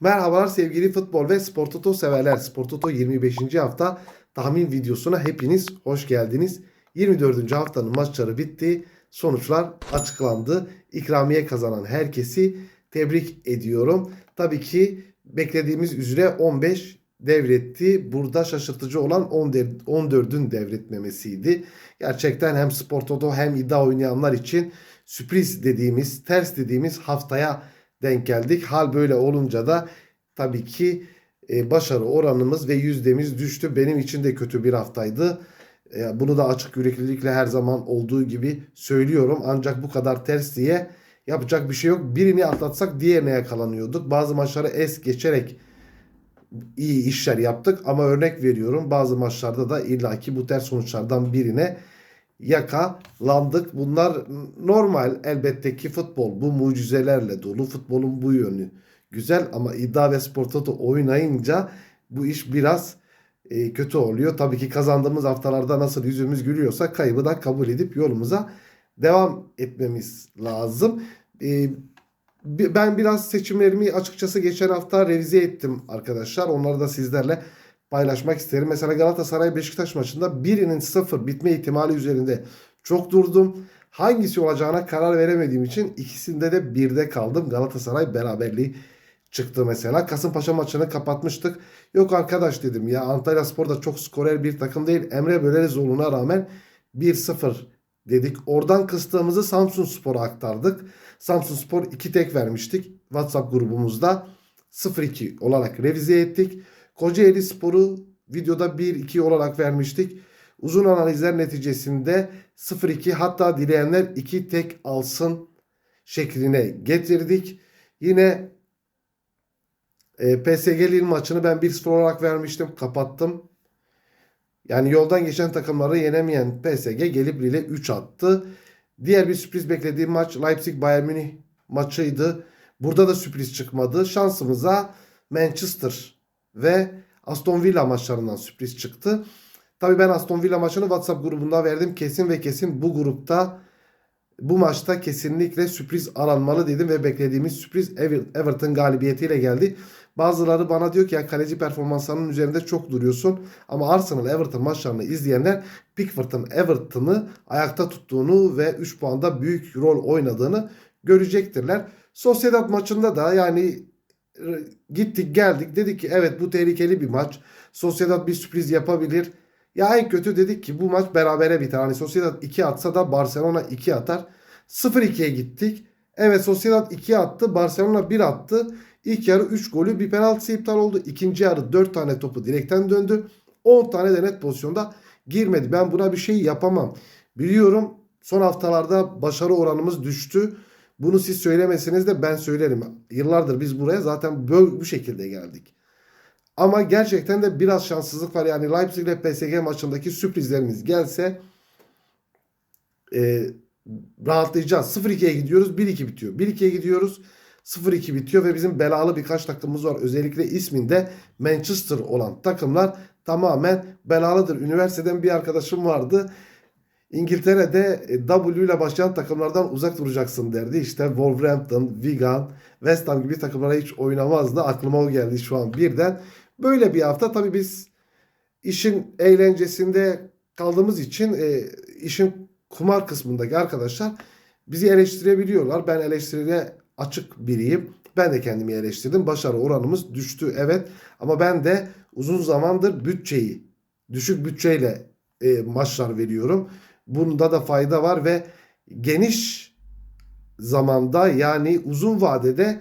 Merhabalar sevgili futbol ve Spor Toto severler. Spor Toto 25. hafta tahmin videosuna hepiniz hoş geldiniz. 24. haftanın maçları bitti. Sonuçlar açıklandı. İkramiye kazanan herkesi tebrik ediyorum. Tabii ki beklediğimiz üzere 15 devretti. Burada şaşırtıcı olan 14'ün devretmemesiydi. Gerçekten hem Spor Toto hem iddia oynayanlar için sürpriz dediğimiz, ters dediğimiz haftaya denk geldik. Hal böyle olunca da tabii ki e, başarı oranımız ve yüzdemiz düştü. Benim için de kötü bir haftaydı. E, bunu da açık yüreklilikle her zaman olduğu gibi söylüyorum. Ancak bu kadar ters diye yapacak bir şey yok. Birini atlatsak diğerine yakalanıyorduk. Bazı maçları es geçerek iyi işler yaptık ama örnek veriyorum bazı maçlarda da illaki bu ters sonuçlardan birine yakalandık. Bunlar normal elbette ki futbol bu mucizelerle dolu futbolun bu yönü güzel ama iddia ve spor toto oynayınca bu iş biraz e, kötü oluyor. Tabii ki kazandığımız haftalarda nasıl yüzümüz gülüyorsa kaybı da kabul edip yolumuza devam etmemiz lazım. E, ben biraz seçimlerimi açıkçası geçen hafta revize ettim arkadaşlar. Onları da sizlerle paylaşmak isterim. Mesela Galatasaray Beşiktaş maçında birinin sıfır bitme ihtimali üzerinde çok durdum. Hangisi olacağına karar veremediğim için ikisinde de birde kaldım. Galatasaray beraberliği çıktı mesela. Kasımpaşa maçını kapatmıştık. Yok arkadaş dedim ya Antalya Spor da çok skorer bir takım değil. Emre Belözoğlu'na rağmen 1-0 dedik. Oradan kıstığımızı Samsun Spor'a aktardık. Samsun Spor 2 tek vermiştik. WhatsApp grubumuzda 0-2 olarak revize ettik. Kocaeli Spor'u videoda 1-2 olarak vermiştik. Uzun analizler neticesinde 0-2 hatta dileyenler 2 tek alsın şekline getirdik. Yine e, PSG Lille maçını ben 1-0 olarak vermiştim. Kapattım. Yani yoldan geçen takımları yenemeyen PSG gelip Lille 3 attı. Diğer bir sürpriz beklediğim maç Leipzig Bayern Münih maçıydı. Burada da sürpriz çıkmadı. Şansımıza Manchester ve Aston Villa maçlarından sürpriz çıktı. Tabii ben Aston Villa maçını WhatsApp grubunda verdim. Kesin ve kesin bu grupta bu maçta kesinlikle sürpriz aranmalı dedim ve beklediğimiz sürpriz Everton galibiyetiyle geldi. Bazıları bana diyor ki ya kaleci performanslarının üzerinde çok duruyorsun. Ama Arsenal Everton maçlarını izleyenler Pickford'ın Everton'ı ayakta tuttuğunu ve 3 puanda büyük rol oynadığını görecektirler. Sociedad maçında da yani gittik geldik dedik ki evet bu tehlikeli bir maç. Sociedad bir sürpriz yapabilir. Ya en kötü dedik ki bu maç berabere biter. Hani Sociedad 2 atsa da Barcelona 2 atar. 0-2'ye gittik. Evet Sociedad 2 attı. Barcelona 1 attı. İlk yarı 3 golü bir penaltısı iptal oldu. İkinci yarı 4 tane topu direkten döndü. 10 tane de net pozisyonda girmedi. Ben buna bir şey yapamam. Biliyorum son haftalarda başarı oranımız düştü. Bunu siz söylemeseniz de ben söylerim. Yıllardır biz buraya zaten böyle bu şekilde geldik. Ama gerçekten de biraz şanssızlık var. Yani Leipzig ile PSG maçındaki sürprizlerimiz gelse e, rahatlayacağız. 0-2'ye gidiyoruz 1-2 bitiyor. 1-2'ye gidiyoruz 0-2 bitiyor ve bizim belalı birkaç takımımız var. Özellikle isminde Manchester olan takımlar tamamen belalıdır. Üniversiteden bir arkadaşım vardı. İngiltere'de e, W ile başlayan takımlardan uzak duracaksın derdi. İşte Wolverhampton, Wigan, West Ham gibi takımlara hiç oynamazdı. Aklıma o geldi şu an birden. Böyle bir hafta tabii biz işin eğlencesinde kaldığımız için e, işin kumar kısmındaki arkadaşlar bizi eleştirebiliyorlar. Ben eleştiriye açık biriyim. Ben de kendimi eleştirdim. Başarı oranımız düştü evet. Ama ben de uzun zamandır bütçeyi düşük bütçeyle e, maçlar veriyorum. Bunda da fayda var ve geniş zamanda yani uzun vadede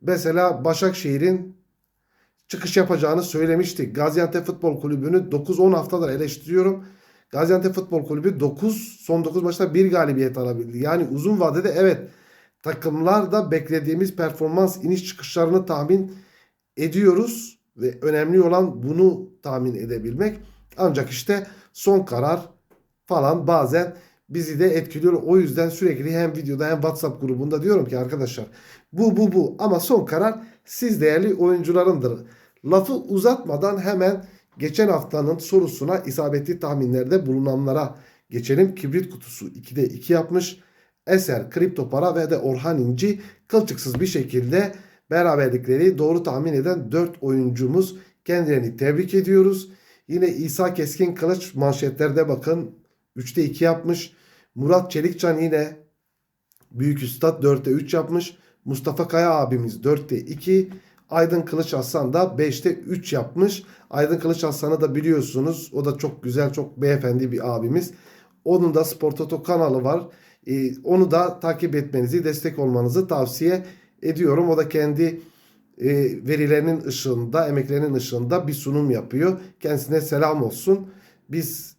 mesela Başakşehir'in çıkış yapacağını söylemiştik. Gaziantep Futbol Kulübü'nü 9-10 haftadır eleştiriyorum. Gaziantep Futbol Kulübü 9 son 9 maçta bir galibiyet alabildi. Yani uzun vadede evet takımlar da beklediğimiz performans iniş çıkışlarını tahmin ediyoruz ve önemli olan bunu tahmin edebilmek. Ancak işte son karar falan bazen bizi de etkiliyor. O yüzden sürekli hem videoda hem WhatsApp grubunda diyorum ki arkadaşlar bu bu bu ama son karar siz değerli oyuncularındır. Lafı uzatmadan hemen geçen haftanın sorusuna isabetli tahminlerde bulunanlara geçelim. Kibrit kutusu 2'de 2 yapmış. Eser, Kripto Para ve de Orhan İnci kılçıksız bir şekilde beraberlikleri doğru tahmin eden 4 oyuncumuz kendilerini tebrik ediyoruz. Yine İsa Keskin Kılıç manşetlerde bakın 3'te 2 yapmış. Murat Çelikcan yine Büyük Üstad 4'te 3 yapmış. Mustafa Kaya abimiz 4'te 2. Aydın Kılıç Aslan da 5'te 3 yapmış. Aydın Kılıç Aslan'ı da biliyorsunuz. O da çok güzel, çok beyefendi bir abimiz. Onun da Spor Toto kanalı var. Ee, onu da takip etmenizi, destek olmanızı tavsiye ediyorum. O da kendi e, verilerinin ışığında, emeklerinin ışığında bir sunum yapıyor. Kendisine selam olsun. Biz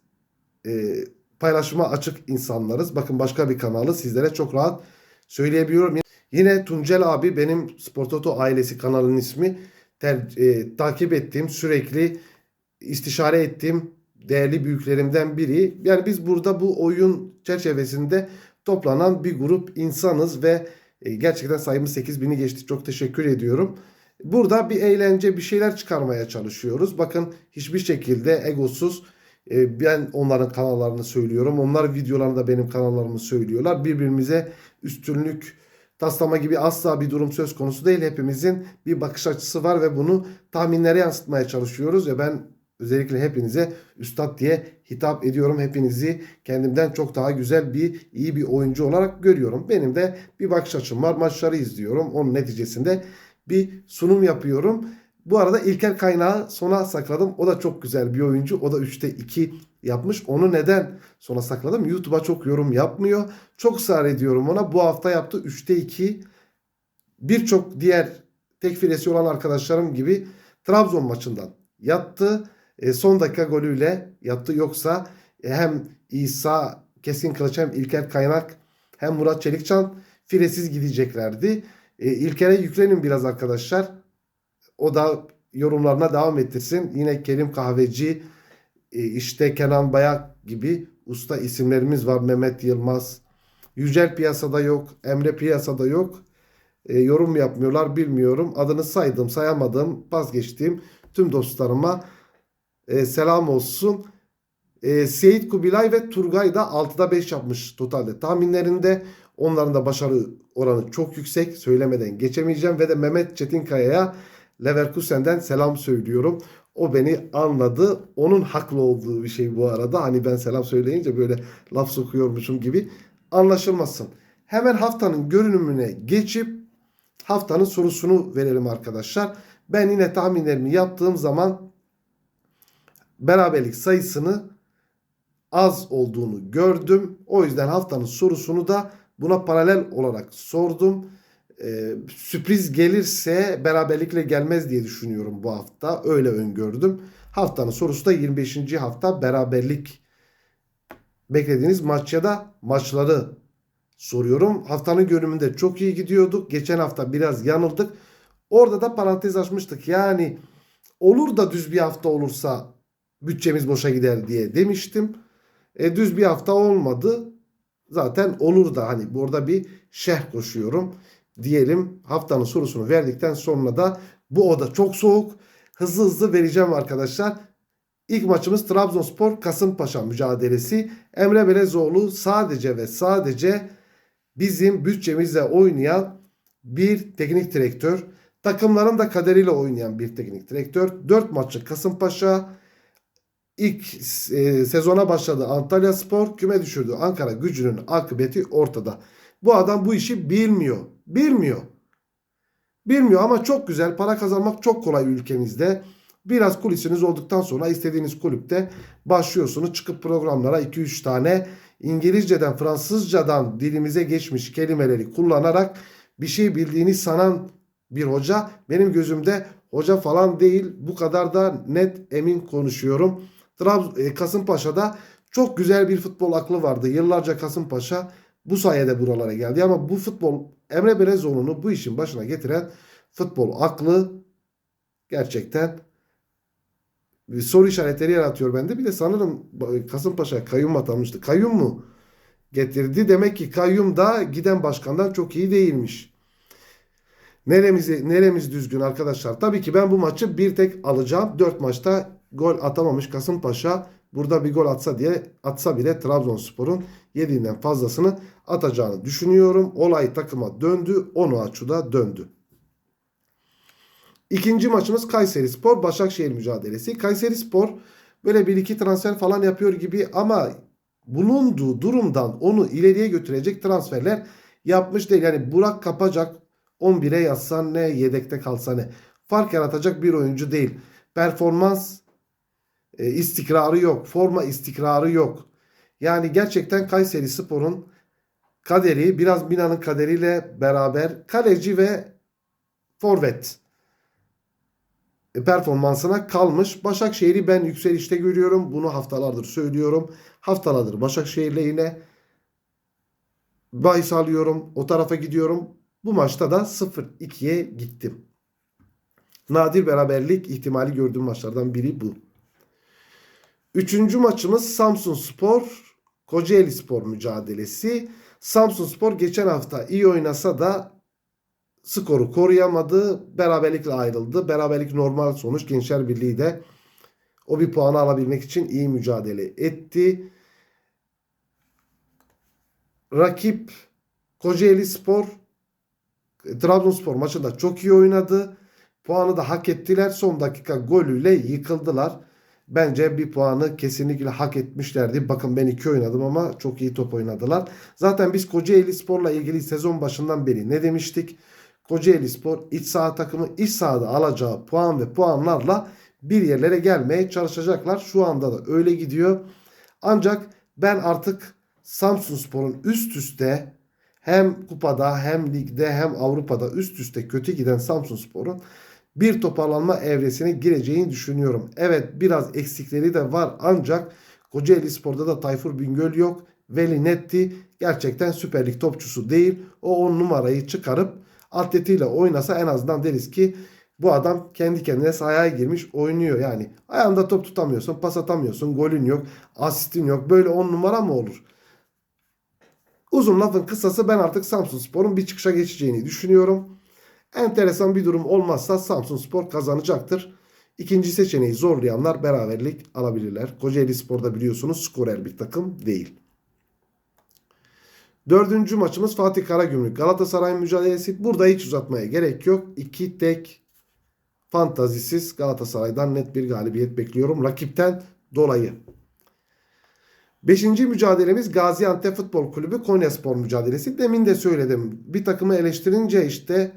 e, paylaşıma açık insanlarız. Bakın başka bir kanalı sizlere çok rahat söyleyebiliyorum. Yine Tuncel abi benim Sportoto ailesi kanalının ismi. Ter- e, takip ettiğim, sürekli istişare ettiğim değerli büyüklerimden biri. Yani biz burada bu oyun çerçevesinde toplanan bir grup insanız ve e, gerçekten sayımız 8000'i geçti. Çok teşekkür ediyorum. Burada bir eğlence, bir şeyler çıkarmaya çalışıyoruz. Bakın hiçbir şekilde egosuz e, ben onların kanallarını söylüyorum. Onlar videolarında benim kanallarımı söylüyorlar. Birbirimize üstünlük taslama gibi asla bir durum söz konusu değil. Hepimizin bir bakış açısı var ve bunu tahminlere yansıtmaya çalışıyoruz ve ben özellikle hepinize üstad diye hitap ediyorum. Hepinizi kendimden çok daha güzel bir iyi bir oyuncu olarak görüyorum. Benim de bir bakış açım var. Maçları izliyorum. Onun neticesinde bir sunum yapıyorum. Bu arada İlker Kaynağı sona sakladım. O da çok güzel bir oyuncu. O da 3'te 2 yapmış. Onu neden sona sakladım? YouTube'a çok yorum yapmıyor. Çok ısrar ediyorum ona. Bu hafta yaptı 3'te 2. Birçok diğer tekfiresi olan arkadaşlarım gibi Trabzon maçından yattı. E, son dakika golüyle yattı. Yoksa e, hem İsa Keskin Kılıç hem İlker Kaynak hem Murat Çelikcan firesiz gideceklerdi. E, İlker'e yüklenin biraz arkadaşlar. O da yorumlarına devam ettirsin. Yine Kerim Kahveci, e, işte Kenan Bayak gibi usta isimlerimiz var. Mehmet Yılmaz. Yücel piyasada yok. Emre piyasada yok. E, yorum yapmıyorlar bilmiyorum. Adını saydım sayamadım vazgeçtiğim tüm dostlarıma e, selam olsun. E, Seyit Kubilay ve Turgay da 6'da 5 yapmış totalde tahminlerinde. Onların da başarı oranı çok yüksek. Söylemeden geçemeyeceğim. Ve de Mehmet Çetinkaya'ya Leverkusen'den selam söylüyorum. O beni anladı. Onun haklı olduğu bir şey bu arada. Hani ben selam söyleyince böyle laf sokuyormuşum gibi anlaşılmasın. Hemen haftanın görünümüne geçip haftanın sorusunu verelim arkadaşlar. Ben yine tahminlerimi yaptığım zaman beraberlik sayısını az olduğunu gördüm. O yüzden haftanın sorusunu da buna paralel olarak sordum. Ee, sürpriz gelirse beraberlikle gelmez diye düşünüyorum bu hafta. Öyle öngördüm. Haftanın sorusu da 25. hafta beraberlik beklediğiniz maç ya da maçları soruyorum. Haftanın görünümünde çok iyi gidiyorduk. Geçen hafta biraz yanıldık. Orada da parantez açmıştık. Yani olur da düz bir hafta olursa bütçemiz boşa gider diye demiştim. E, düz bir hafta olmadı. Zaten olur da hani burada bir şerh koşuyorum. Diyelim haftanın sorusunu verdikten sonra da bu oda çok soğuk. Hızlı hızlı vereceğim arkadaşlar. İlk maçımız Trabzonspor Kasımpaşa mücadelesi. Emre Belezoğlu sadece ve sadece bizim bütçemizle oynayan bir teknik direktör. Takımların da kaderiyle oynayan bir teknik direktör. 4 maçlı Kasımpaşa ilk e, sezona başladı Antalya Spor küme düşürdü. Ankara gücünün akıbeti ortada. Bu adam bu işi bilmiyor. Bilmiyor. Bilmiyor ama çok güzel. Para kazanmak çok kolay ülkemizde. Biraz kulisiniz olduktan sonra istediğiniz kulüpte başlıyorsunuz. Çıkıp programlara 2-3 tane İngilizceden, Fransızcadan dilimize geçmiş kelimeleri kullanarak bir şey bildiğini sanan bir hoca. Benim gözümde hoca falan değil. Bu kadar da net emin konuşuyorum. Trabzon, e, Kasımpaşa'da çok güzel bir futbol aklı vardı. Yıllarca Kasımpaşa bu sayede buralara geldi. Ama bu futbol Emre Belezoğlu'nu bu işin başına getiren futbol aklı gerçekten bir soru işaretleri yaratıyor bende. Bir de sanırım Kasımpaşa kayyum atanmıştı. Kayyum mu getirdi? Demek ki kayyum da giden başkandan çok iyi değilmiş. Neremizi, neremiz düzgün arkadaşlar? Tabii ki ben bu maçı bir tek alacağım. 4 maçta gol atamamış Kasımpaşa. Burada bir gol atsa diye atsa bile Trabzonspor'un yediğinden fazlasını atacağını düşünüyorum. Olay takıma döndü. Onu açıda döndü. İkinci maçımız Kayseri Spor Başakşehir mücadelesi. Kayseri Spor böyle bir iki transfer falan yapıyor gibi ama bulunduğu durumdan onu ileriye götürecek transferler yapmış değil. Yani Burak Kapacak 11'e yazsan ne yedekte kalsa ne. Fark yaratacak bir oyuncu değil. Performans e, istikrarı yok. Forma istikrarı yok. Yani gerçekten Kayseri Spor'un kaderi biraz Mina'nın kaderiyle beraber kaleci ve forvet e, performansına kalmış. Başakşehir'i ben yükselişte görüyorum. Bunu haftalardır söylüyorum. Haftalardır Başakşehir'le yine bahis alıyorum. O tarafa gidiyorum. Bu maçta da 0-2'ye gittim. Nadir beraberlik ihtimali gördüğüm maçlardan biri bu. Üçüncü maçımız Samsun Spor Kocaeli Spor mücadelesi. Samsun Spor geçen hafta iyi oynasa da skoru koruyamadı. Beraberlikle ayrıldı. Beraberlik normal sonuç. Gençler Birliği de o bir puanı alabilmek için iyi mücadele etti. Rakip Kocaeli Spor Trabzonspor maçında çok iyi oynadı. Puanı da hak ettiler. Son dakika golüyle yıkıldılar. Bence bir puanı kesinlikle hak etmişlerdi. Bakın ben iki oynadım ama çok iyi top oynadılar. Zaten biz Kocaeli Spor'la ilgili sezon başından beri ne demiştik? Kocaeli Spor iç saha takımı iç sahada alacağı puan ve puanlarla bir yerlere gelmeye çalışacaklar. Şu anda da öyle gidiyor. Ancak ben artık Samsun Spor'un üst üste hem kupada hem ligde hem Avrupa'da üst üste kötü giden Samsun Spor'un bir toparlanma evresine gireceğini düşünüyorum. Evet biraz eksikleri de var ancak Kocaeli Spor'da da Tayfur Bingöl yok. Veli Netti gerçekten Süper Lig topçusu değil. O 10 numarayı çıkarıp atletiyle oynasa en azından deriz ki bu adam kendi kendine sahaya girmiş oynuyor. Yani ayağında top tutamıyorsun, pas atamıyorsun, golün yok, asistin yok. Böyle 10 numara mı olur? Uzun lafın kısası ben artık Samsun Spor'un bir çıkışa geçeceğini düşünüyorum. Enteresan bir durum olmazsa Samsun Spor kazanacaktır. İkinci seçeneği zorlayanlar beraberlik alabilirler. Kocaeli Spor'da biliyorsunuz skorer bir takım değil. Dördüncü maçımız Fatih Karagümrük Galatasaray mücadelesi. Burada hiç uzatmaya gerek yok. İki tek fantazisiz Galatasaray'dan net bir galibiyet bekliyorum. Rakipten dolayı. Beşinci mücadelemiz Gaziantep Futbol Kulübü Konyaspor mücadelesi. Demin de söyledim. Bir takımı eleştirince işte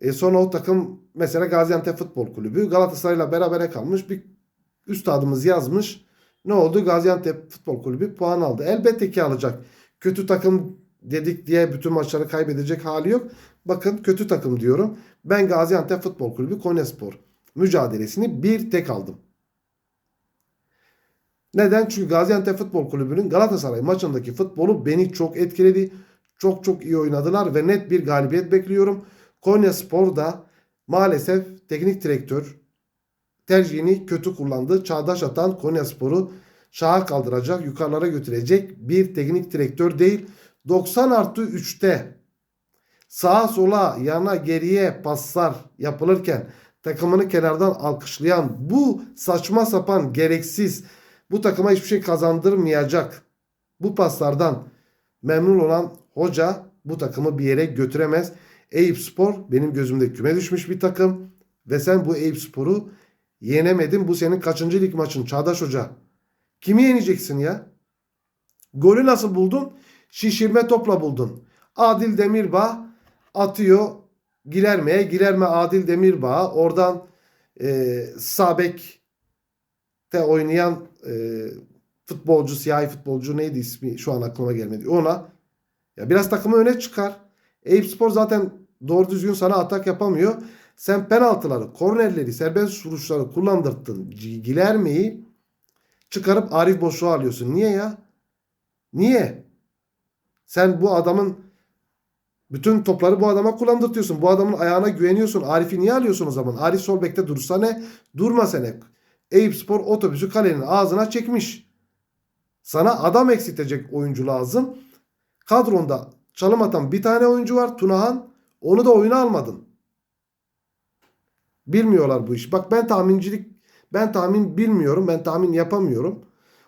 e, sonra o takım mesela Gaziantep Futbol Kulübü Galatasaray'la berabere kalmış. Bir üstadımız yazmış. Ne oldu? Gaziantep Futbol Kulübü puan aldı. Elbette ki alacak. Kötü takım dedik diye bütün maçları kaybedecek hali yok. Bakın kötü takım diyorum. Ben Gaziantep Futbol Kulübü Konyaspor mücadelesini bir tek aldım. Neden? Çünkü Gaziantep Futbol Kulübü'nün Galatasaray maçındaki futbolu beni çok etkiledi. Çok çok iyi oynadılar ve net bir galibiyet bekliyorum. Konya Spor'da maalesef teknik direktör tercihini kötü kullandı. Çağdaş Atan Konya Spor'u şaha kaldıracak, yukarılara götürecek bir teknik direktör değil. 90 artı 3'te sağa sola yana geriye paslar yapılırken takımını kenardan alkışlayan bu saçma sapan gereksiz bu takıma hiçbir şey kazandırmayacak bu paslardan memnun olan hoca bu takımı bir yere götüremez. Eyüp Spor benim gözümde küme düşmüş bir takım ve sen bu Eyüp Spor'u yenemedin. Bu senin kaçıncı lig maçın Çağdaş Hoca? Kimi yeneceksin ya? Golü nasıl buldun? Şişirme topla buldun. Adil Demirbağ atıyor Gilerme'ye. Gilerme Adil Demirbağ oradan e, Sabek'te oynayan e, futbolcu, siyahi futbolcu neydi ismi şu an aklıma gelmedi. Ona ya biraz takımı öne çıkar. Eyüp Spor zaten doğru düzgün sana atak yapamıyor. Sen penaltıları, kornerleri, serbest vuruşları kullandırttın. Gilerme'yi çıkarıp Arif Boşluğu alıyorsun. Niye ya? Niye? Sen bu adamın bütün topları bu adama kullandırtıyorsun. Bu adamın ayağına güveniyorsun. Arif'i niye alıyorsun o zaman? Arif sol bekte dursa ne? Durmasa ne? Eyüp Spor otobüsü kalenin ağzına çekmiş. Sana adam eksiltecek oyuncu lazım. Kadronda çalım atan bir tane oyuncu var Tunahan. Onu da oyuna almadın. Bilmiyorlar bu iş. Bak ben tahmincilik ben tahmin bilmiyorum. Ben tahmin yapamıyorum.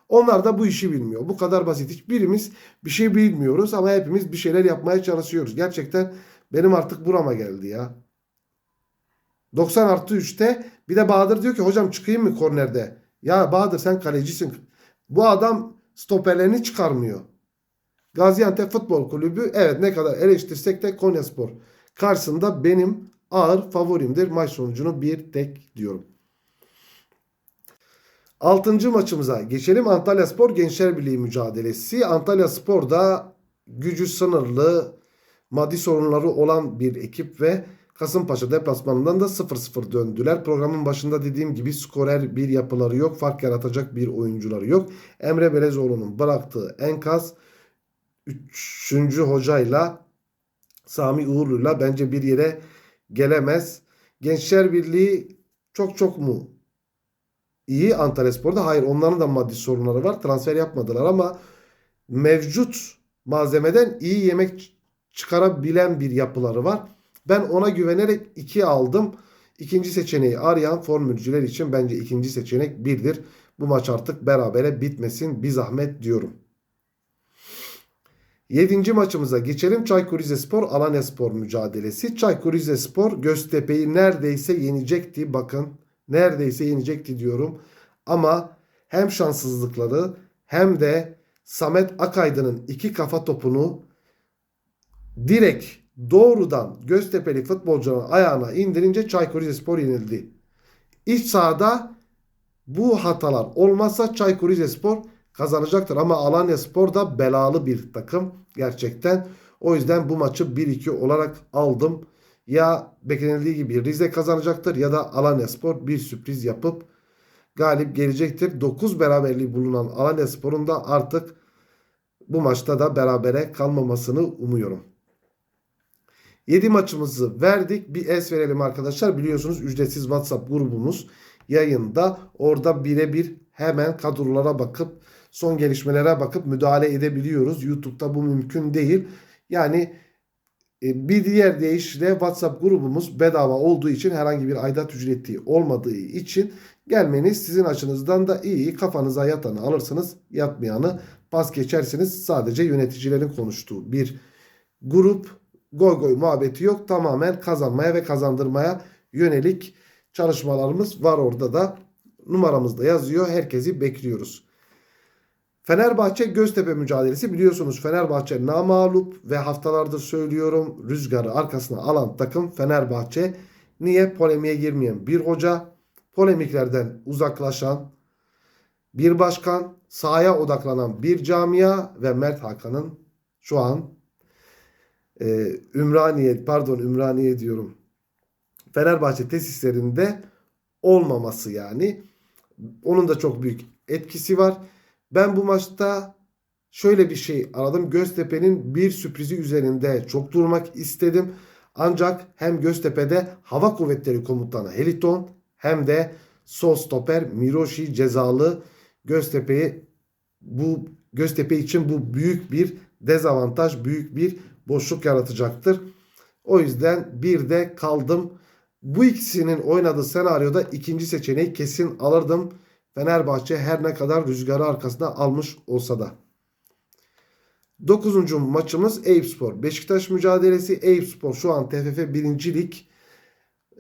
Onlar da bu işi bilmiyor. Bu kadar basit. Hiçbirimiz bir şey bilmiyoruz ama hepimiz bir şeyler yapmaya çalışıyoruz. Gerçekten benim artık burama geldi ya. 90 artı 3'te bir de Bahadır diyor ki hocam çıkayım mı kornerde? Ya Bahadır sen kalecisin. Bu adam stoperlerini çıkarmıyor. Gaziantep Futbol Kulübü evet ne kadar eleştirsek de Konyaspor karşısında benim ağır favorimdir. Maç sonucunu bir tek diyorum. Altıncı maçımıza geçelim. Antalya Spor Gençler Birliği mücadelesi. Antalya Spor'da gücü sınırlı, maddi sorunları olan bir ekip ve Kasımpaşa deplasmanından da 0-0 döndüler. Programın başında dediğim gibi skorer bir yapıları yok. Fark yaratacak bir oyuncuları yok. Emre Belezoğlu'nun bıraktığı enkaz 3. hocayla Sami Uğurlu'yla bence bir yere gelemez. Gençler Birliği çok çok mu iyi Antalya Spor'da? Hayır onların da maddi sorunları var. Transfer yapmadılar ama mevcut malzemeden iyi yemek çıkarabilen bir yapıları var. Ben ona güvenerek 2 aldım. İkinci seçeneği arayan formülcüler için bence ikinci seçenek 1'dir. Bu maç artık berabere bitmesin bir zahmet diyorum. Yedinci maçımıza geçelim. Çaykur Rizespor Alanya Spor mücadelesi. Çaykur Rizespor Göztepe'yi neredeyse yenecekti. Bakın neredeyse yenecekti diyorum. Ama hem şanssızlıkları hem de Samet Akaydın'ın iki kafa topunu direkt doğrudan Göztepe'li futbolcunun ayağına indirince Çaykur Rizespor yenildi. İç sahada bu hatalar olmazsa Çaykur Rizespor kazanacaktır. Ama Alanya Spor da belalı bir takım gerçekten. O yüzden bu maçı 1-2 olarak aldım. Ya beklenildiği gibi Rize kazanacaktır ya da Alanya Spor bir sürpriz yapıp galip gelecektir. 9 beraberliği bulunan Alanya Spor'un da artık bu maçta da berabere kalmamasını umuyorum. 7 maçımızı verdik. Bir es verelim arkadaşlar. Biliyorsunuz ücretsiz WhatsApp grubumuz yayında. Orada birebir hemen kadrolara bakıp son gelişmelere bakıp müdahale edebiliyoruz. YouTube'da bu mümkün değil. Yani e, bir diğer deyişle WhatsApp grubumuz bedava olduğu için herhangi bir aidat ücreti olmadığı için gelmeniz sizin açınızdan da iyi kafanıza yatanı alırsınız yatmayanı pas geçersiniz. Sadece yöneticilerin konuştuğu bir grup goy goy muhabbeti yok. Tamamen kazanmaya ve kazandırmaya yönelik çalışmalarımız var orada da. Numaramızda yazıyor. Herkesi bekliyoruz. Fenerbahçe Göztepe mücadelesi biliyorsunuz Fenerbahçe namalup ve haftalardır söylüyorum rüzgarı arkasına alan takım Fenerbahçe. Niye polemiğe girmeyen bir hoca, polemiklerden uzaklaşan bir başkan, sahaya odaklanan bir camia ve Mert Hakan'ın şu an e, Ümraniye pardon Ümraniye diyorum. Fenerbahçe tesislerinde olmaması yani. Onun da çok büyük etkisi var. Ben bu maçta şöyle bir şey aradım. Göztepe'nin bir sürprizi üzerinde çok durmak istedim. Ancak hem Göztepe'de Hava Kuvvetleri Komutanı Heliton hem de sol stoper Miroshi cezalı Göztepe'yi bu Göztepe için bu büyük bir dezavantaj, büyük bir boşluk yaratacaktır. O yüzden bir de kaldım. Bu ikisinin oynadığı senaryoda ikinci seçeneği kesin alırdım. Fenerbahçe her ne kadar rüzgarı arkasında almış olsa da. Dokuzuncu maçımız Eyüpspor. Beşiktaş mücadelesi Eyüpspor şu an TFF 1. Lig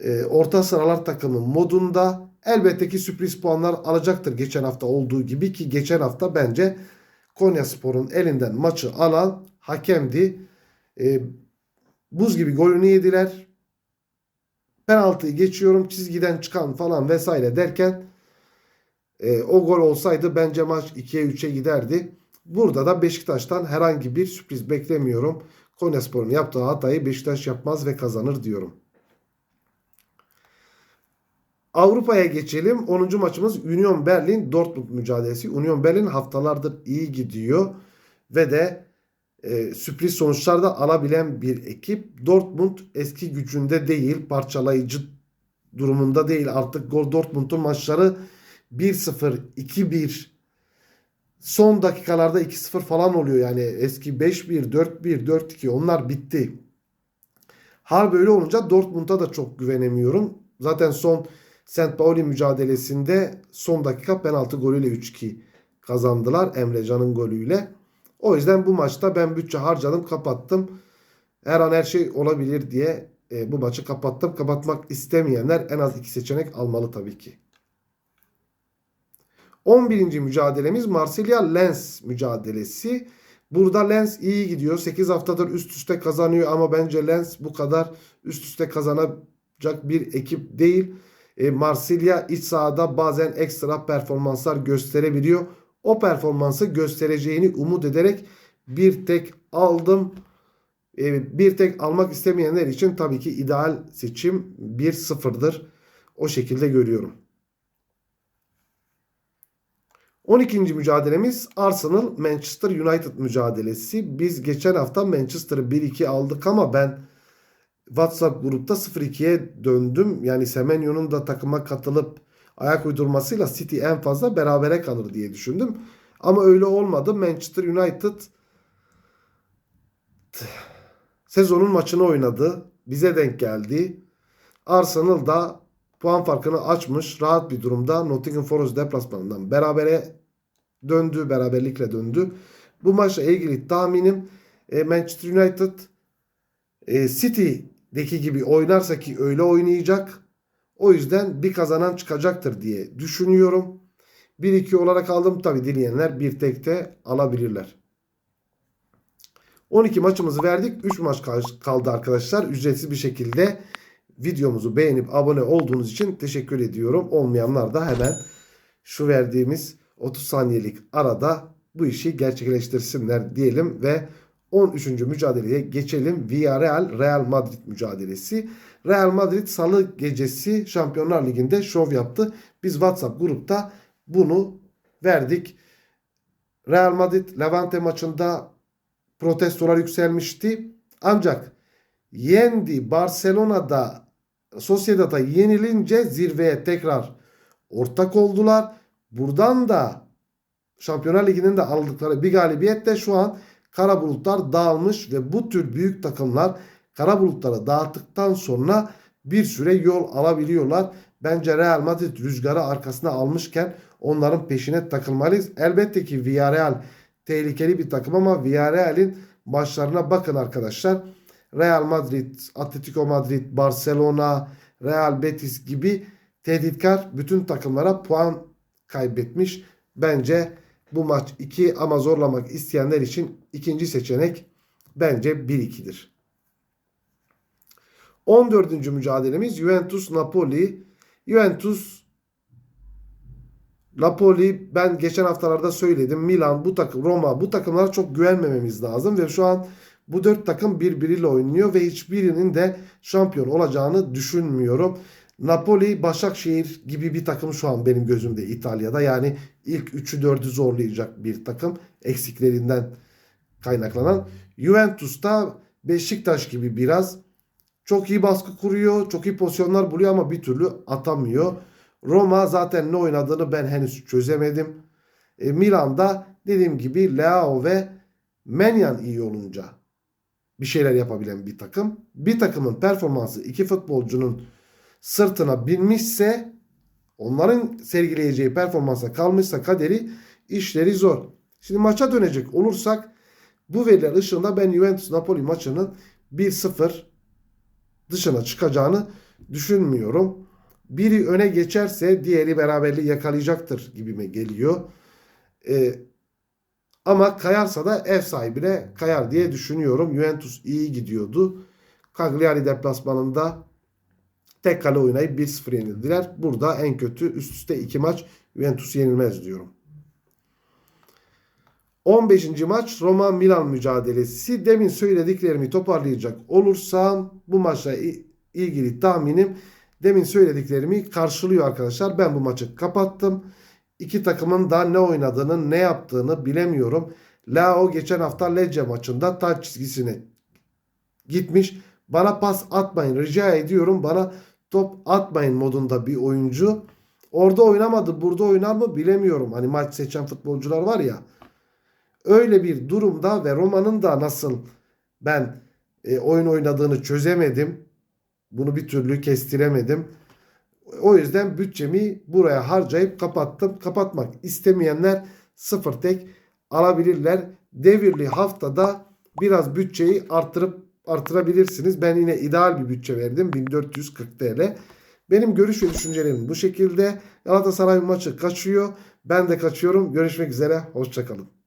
e, orta sıralar takımı modunda. Elbette ki sürpriz puanlar alacaktır geçen hafta olduğu gibi ki geçen hafta bence Konyaspor'un elinden maçı alan hakemdi. E, buz gibi golünü yediler. Penaltıyı geçiyorum çizgiden çıkan falan vesaire derken e, o gol olsaydı bence maç 2'ye 3'e giderdi. Burada da Beşiktaş'tan herhangi bir sürpriz beklemiyorum. Konyaspor'un yaptığı hatayı Beşiktaş yapmaz ve kazanır diyorum. Avrupa'ya geçelim. 10. maçımız Union Berlin Dortmund mücadelesi. Union Berlin haftalardır iyi gidiyor ve de e, sürpriz sonuçlar da alabilen bir ekip. Dortmund eski gücünde değil, parçalayıcı durumunda değil. Artık Dortmund'un maçları 1-0, 2-1 son dakikalarda 2-0 falan oluyor yani eski 5-1, 4-1, 4-2 onlar bitti. Hal böyle olunca Dortmund'a da çok güvenemiyorum. Zaten son St. Pauli mücadelesinde son dakika penaltı golüyle 3-2 kazandılar Emre Can'ın golüyle. O yüzden bu maçta ben bütçe harcadım kapattım. Her an her şey olabilir diye e, bu maçı kapattım. Kapatmak istemeyenler en az iki seçenek almalı tabii ki. 11. mücadelemiz Marsilya Lens mücadelesi. Burada Lens iyi gidiyor. 8 haftadır üst üste kazanıyor ama bence Lens bu kadar üst üste kazanacak bir ekip değil. E, Marsilya iç sahada bazen ekstra performanslar gösterebiliyor. O performansı göstereceğini umut ederek bir tek aldım. E, bir tek almak istemeyenler için tabii ki ideal seçim 1-0'dır. O şekilde görüyorum. 12. mücadelemiz Arsenal Manchester United mücadelesi. Biz geçen hafta Manchester'ı 1-2 aldık ama ben WhatsApp grupta 0-2'ye döndüm. Yani Semenyo'nun da takıma katılıp ayak uydurmasıyla City en fazla berabere kalır diye düşündüm. Ama öyle olmadı. Manchester United sezonun maçını oynadı. Bize denk geldi. Arsenal da puan farkını açmış. Rahat bir durumda Nottingham Forest deplasmanından berabere döndü. Beraberlikle döndü. Bu maçla ilgili tahminim e, Manchester United e, City'deki gibi oynarsa ki öyle oynayacak. O yüzden bir kazanan çıkacaktır diye düşünüyorum. 1-2 olarak aldım. Tabi dileyenler bir tek de alabilirler. 12 maçımızı verdik. 3 maç kaldı arkadaşlar. Ücretsiz bir şekilde videomuzu beğenip abone olduğunuz için teşekkür ediyorum. Olmayanlar da hemen şu verdiğimiz 30 saniyelik arada bu işi gerçekleştirsinler diyelim ve 13. mücadeleye geçelim. Villarreal Real Madrid mücadelesi. Real Madrid salı gecesi Şampiyonlar Ligi'nde şov yaptı. Biz WhatsApp grupta bunu verdik. Real Madrid Levante maçında protestolar yükselmişti. Ancak yendi Barcelona'da Sociedad'a yenilince zirveye tekrar ortak oldular. Buradan da Şampiyonlar Ligi'nin de aldıkları bir galibiyette şu an kara bulutlar dağılmış ve bu tür büyük takımlar kara bulutları dağıttıktan sonra bir süre yol alabiliyorlar. Bence Real Madrid rüzgarı arkasına almışken onların peşine takılmalıyız. Elbette ki Villarreal tehlikeli bir takım ama Villarreal'in maçlarına bakın arkadaşlar. Real Madrid, Atletico Madrid, Barcelona, Real Betis gibi tehditkar bütün takımlara puan kaybetmiş. Bence bu maç 2 ama zorlamak isteyenler için ikinci seçenek bence 1-2'dir. 14. mücadelemiz Juventus Napoli. Juventus Napoli ben geçen haftalarda söyledim. Milan bu takım Roma bu takımlara çok güvenmememiz lazım ve şu an bu dört takım birbiriyle oynuyor ve hiçbirinin de şampiyon olacağını düşünmüyorum. Napoli, Başakşehir gibi bir takım şu an benim gözümde İtalya'da. Yani ilk 3'ü 4'ü zorlayacak bir takım eksiklerinden kaynaklanan. Juventus da Beşiktaş gibi biraz çok iyi baskı kuruyor, çok iyi pozisyonlar buluyor ama bir türlü atamıyor. Roma zaten ne oynadığını ben henüz çözemedim. E, Milan'da dediğim gibi Leao ve Menyan iyi olunca bir şeyler yapabilen bir takım. Bir takımın performansı iki futbolcunun sırtına binmişse onların sergileyeceği performansa kalmışsa kaderi işleri zor. Şimdi maça dönecek olursak bu veriler ışığında ben Juventus Napoli maçının 1-0 dışına çıkacağını düşünmüyorum. Biri öne geçerse diğeri beraberliği yakalayacaktır gibime geliyor. Ee, ama kayarsa da ev sahibine kayar diye düşünüyorum. Juventus iyi gidiyordu. Cagliari deplasmanında tek kale oynayıp 1-0 yenildiler. Burada en kötü üst üste 2 maç Juventus yenilmez diyorum. 15. maç Roma Milan mücadelesi. Demin söylediklerimi toparlayacak olursam bu maçla ilgili tahminim demin söylediklerimi karşılıyor arkadaşlar. Ben bu maçı kapattım. İki takımın da ne oynadığını, ne yaptığını bilemiyorum. Lao geçen hafta Lecce maçında taç çizgisine gitmiş. Bana pas atmayın rica ediyorum. Bana top atmayın modunda bir oyuncu. Orada oynamadı, burada oynar mı bilemiyorum. Hani maç seçen futbolcular var ya. Öyle bir durumda ve Roma'nın da nasıl ben e, oyun oynadığını çözemedim. Bunu bir türlü kestiremedim. O yüzden bütçemi buraya harcayıp kapattım. Kapatmak istemeyenler sıfır tek alabilirler. Devirli haftada biraz bütçeyi arttırıp artırabilirsiniz. Ben yine ideal bir bütçe verdim. 1440 TL. Benim görüş ve düşüncelerim bu şekilde. Galatasaray maçı kaçıyor. Ben de kaçıyorum. Görüşmek üzere. Hoşçakalın.